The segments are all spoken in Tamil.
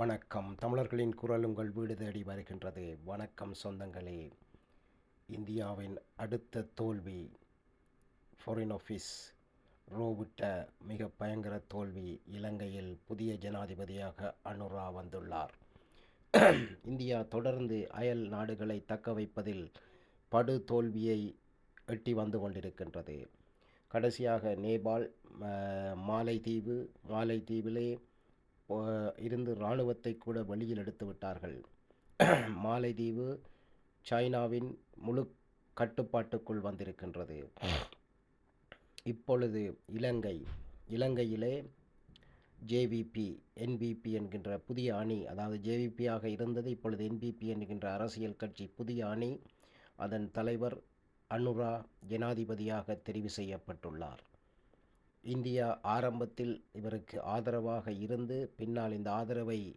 வணக்கம். தமிழர்களின் குரல் உங்கள் வீடு தேடி வருகின்றது. வணக்கம் சொந்தங்களே. இந்தியாவின் அடுத்த தோல்வி ஃபாரின் ஆஃபீஸ் ரோவிட்ட மிக பயங்கர தோல்வி இலங்கையில் புதிய ஜனாதிபதியாக அனுரா வந்துள்ளார். இந்தியா தொடர்ந்து அயல் நாடுகளை தக்க வைப்பதில் படு தோல்வியை எட்டி வந்து கொண்டிருக்கின்றது. கடைசியாக நேபாள் மாலைத்தீவு மாலைதீவு மாலைதீவிலே இருந்து இராணுவத்தை கூட வெளியில் எடுத்து விட்டார்கள். மாலைதீவு சைனாவின் முழு கட்டுப்பாட்டுக்குள் வந்திருக்கின்றது. இப்பொழுது இலங்கை இலங்கையிலே ஜேவிபி என்பிபி என்கின்ற புதிய அணி அதாவது ஜேவிபியாக இருந்தது இப்பொழுது என்பிபி என்கின்ற அரசியல் கட்சி புதிய அணி அதன் தலைவர் அனுரா ஜனாதிபதியாக தெரிவு செய்யப்பட்டுள்ளார். இந்தியா ஆரம்பத்தில் இவருக்கு ஆதரவாக இருந்து பின்னால் இந்த ஆதரவை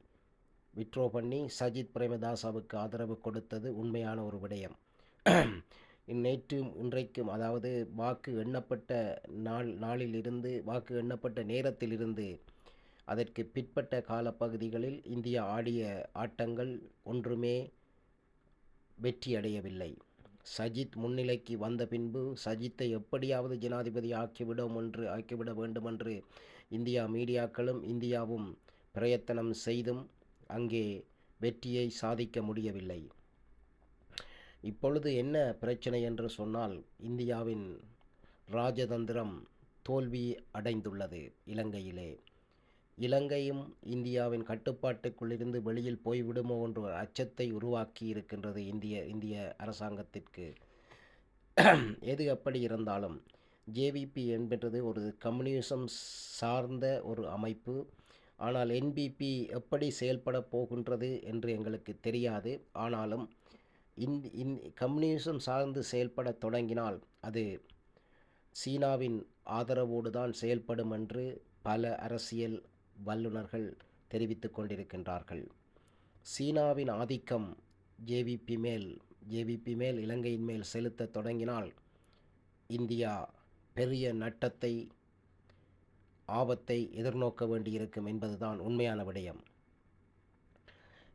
விட்ரோ பண்ணி சஜித் பிரேமதாசாவுக்கு ஆதரவு கொடுத்தது உண்மையான ஒரு விடயம். நேற்றும் இன்றைக்கும் அதாவது வாக்கு எண்ணப்பட்ட நாள் நாளிலிருந்து வாக்கு எண்ணப்பட்ட நேரத்திலிருந்து அதற்கு பிற்பட்ட காலப்பகுதிகளில் இந்தியா ஆடிய ஆட்டங்கள் ஒன்றுமே வெற்றியடையவில்லை. சஜித் முன்னிலைக்கு வந்த பின்பு சஜித்தை எப்படியாவது ஜனாதிபதி ஆக்கிவிடும் என்று ஆக்கிவிட வேண்டுமென்று இந்தியா மீடியாக்களும் இந்தியாவும் பிரயத்தனம் செய்தும் அங்கே வெற்றியை சாதிக்க முடியவில்லை. இப்பொழுது என்ன பிரச்சனை என்று சொன்னால் இந்தியாவின் ராஜதந்திரம் தோல்வி அடைந்துள்ளது இலங்கையிலே. இலங்கையும் இந்தியாவின் கட்டுப்பாட்டுக்குள்ளிருந்து வெளியில் போய்விடுமோ என்ற ஒரு அச்சத்தை உருவாக்கி இருக்கின்றது இந்திய இந்திய அரசாங்கத்திற்கு. எது எப்படி இருந்தாலும் ஜேவிபி என்பது ஒரு கம்யூனிசம் சார்ந்த ஒரு அமைப்பு. ஆனால் என்பிபி எப்படி செயல்பட போகின்றது என்று எங்களுக்கு தெரியாது. ஆனாலும் இந்த இந் கம்யூனிசம் சார்ந்து செயல்பட தொடங்கினால் அது சீனாவின் ஆதரவோடு தான் செயல்படும் என்று பல அரசியல் வல்லுநர்கள் தெரிவித்து கொண்டிருக்கின்றார்கள். சீனாவின் ஆதிக்கம் ஜேவிபி மேல் ஜேவிபி மேல் இலங்கையின் மேல் செலுத்த தொடங்கினால் இந்தியா பெரிய நட்டத்தை ஆபத்தை எதிர்நோக்க வேண்டியிருக்கும் என்பதுதான் உண்மையான விடயம்.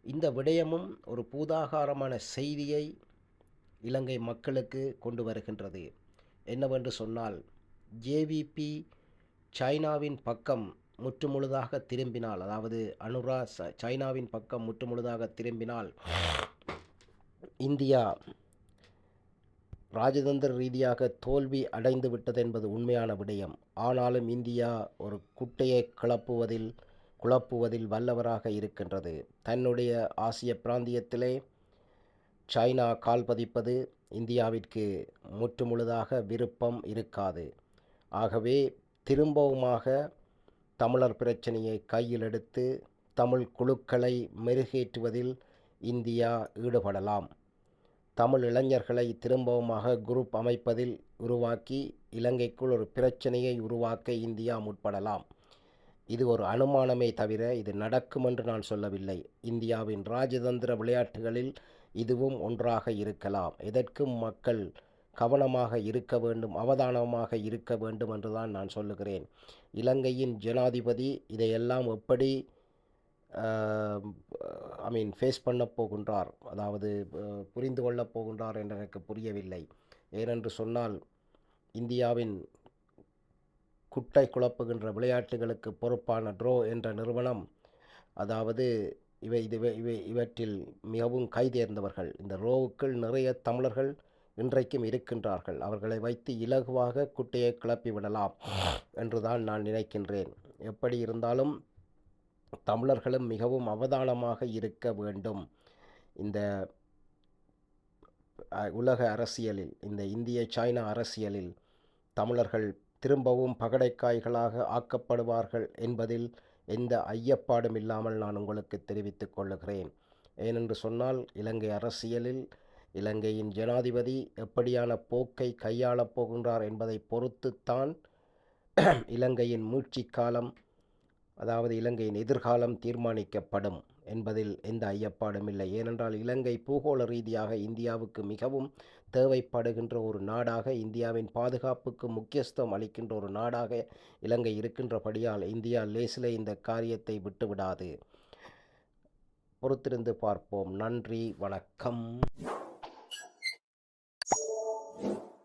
இந்த விடயமும் ஒரு பூதாகாரமான செய்தியை இலங்கை மக்களுக்கு கொண்டு வருகின்றது. என்னவென்று சொன்னால் ஜேவிபி சைனாவின் பக்கம் முற்றுமுழுதாக திரும்பினால் அதாவது அனுரா ச- சைனாவின் பக்கம் முற்றுமுழுதாக திரும்பினால் இந்தியா ராஜதந்திர ரீதியாக தோல்வி அடைந்து விட்டது என்பது உண்மையான விடயம். ஆனாலும் இந்தியா ஒரு குட்டையை கிளப்புவதில் குழப்புவதில் வல்லவராக இருக்கின்றது. தன்னுடைய ஆசிய பிராந்தியத்திலே சைனா கால் பதிப்பது இந்தியாவிற்கு முற்றுமுழுதாக விருப்பம் இருக்காது. ஆகவே திரும்பவுமாக தமிழர் பிரச்சனையை கையில் எடுத்து தமிழ் குழுக்களை மெருகேற்றுவதில் இந்தியா ஈடுபடலாம். தமிழ் இளைஞர்களை திரும்பவுமாக குரூப் அமைப்பதில் உருவாக்கி இலங்கைக்குள் ஒரு பிரச்சனையை உருவாக்க இந்தியா முற்படலாம். இது ஒரு அனுமானமே தவிர இது நடக்கும் என்று நான் சொல்லவில்லை. இந்தியாவின் ராஜதந்திர விளையாட்டுகளில் இதுவும் ஒன்றாக இருக்கலாம். எதற்கும் மக்கள் கவனமாக இருக்க வேண்டும் அவதானமாக இருக்க வேண்டும் என்றுதான் நான் சொல்லுகிறேன். இலங்கையின் ஜனாதிபதி இதையெல்லாம் எப்படி ஐ மீன் ஃபேஸ் பண்ண போகின்றார் அதாவது புரிந்து கொள்ளப் போகின்றார் என்று எனக்கு புரியவில்லை. ஏனென்று சொன்னால் இந்தியாவின் குட்டை குழப்புகின்ற விளையாட்டுகளுக்கு பொறுப்பான ட்ரோ என்ற நிறுவனம் அதாவது இவை இது இவை இவற்றில் மிகவும் கைதேர்ந்தவர்கள். இந்த ரோவுக்குள் நிறைய தமிழர்கள் இன்றைக்கும் இருக்கின்றார்கள். அவர்களை வைத்து இலகுவாக குட்டையை கிளப்பி விடலாம் என்றுதான் நான் நினைக்கின்றேன். எப்படி இருந்தாலும் தமிழர்களும் மிகவும் அவதானமாக இருக்க வேண்டும். இந்த உலக அரசியலில் இந்த இந்திய சைனா அரசியலில் தமிழர்கள் திரும்பவும் பகடைக்காய்களாக ஆக்கப்படுவார்கள் என்பதில் எந்த ஐயப்பாடும் இல்லாமல் நான் உங்களுக்கு தெரிவித்துக் கொள்ளுகிறேன். ஏனென்று சொன்னால் இலங்கை அரசியலில் இலங்கையின் ஜனாதிபதி எப்படியான போக்கை கையாளப் போகின்றார் என்பதை பொறுத்துத்தான் இலங்கையின் மீட்சி காலம் அதாவது இலங்கையின் எதிர்காலம் தீர்மானிக்கப்படும் என்பதில் எந்த ஐயப்பாடும் இல்லை. ஏனென்றால் இலங்கை பூகோள ரீதியாக இந்தியாவுக்கு மிகவும் தேவைப்படுகின்ற ஒரு நாடாக இந்தியாவின் பாதுகாப்புக்கு முக்கியத்துவம் அளிக்கின்ற ஒரு நாடாக இலங்கை இருக்கின்றபடியால் இந்தியா லேசிலே இந்த காரியத்தை விட்டுவிடாது. பொறுத்திருந்து பார்ப்போம். நன்றி வணக்கம். Thank you.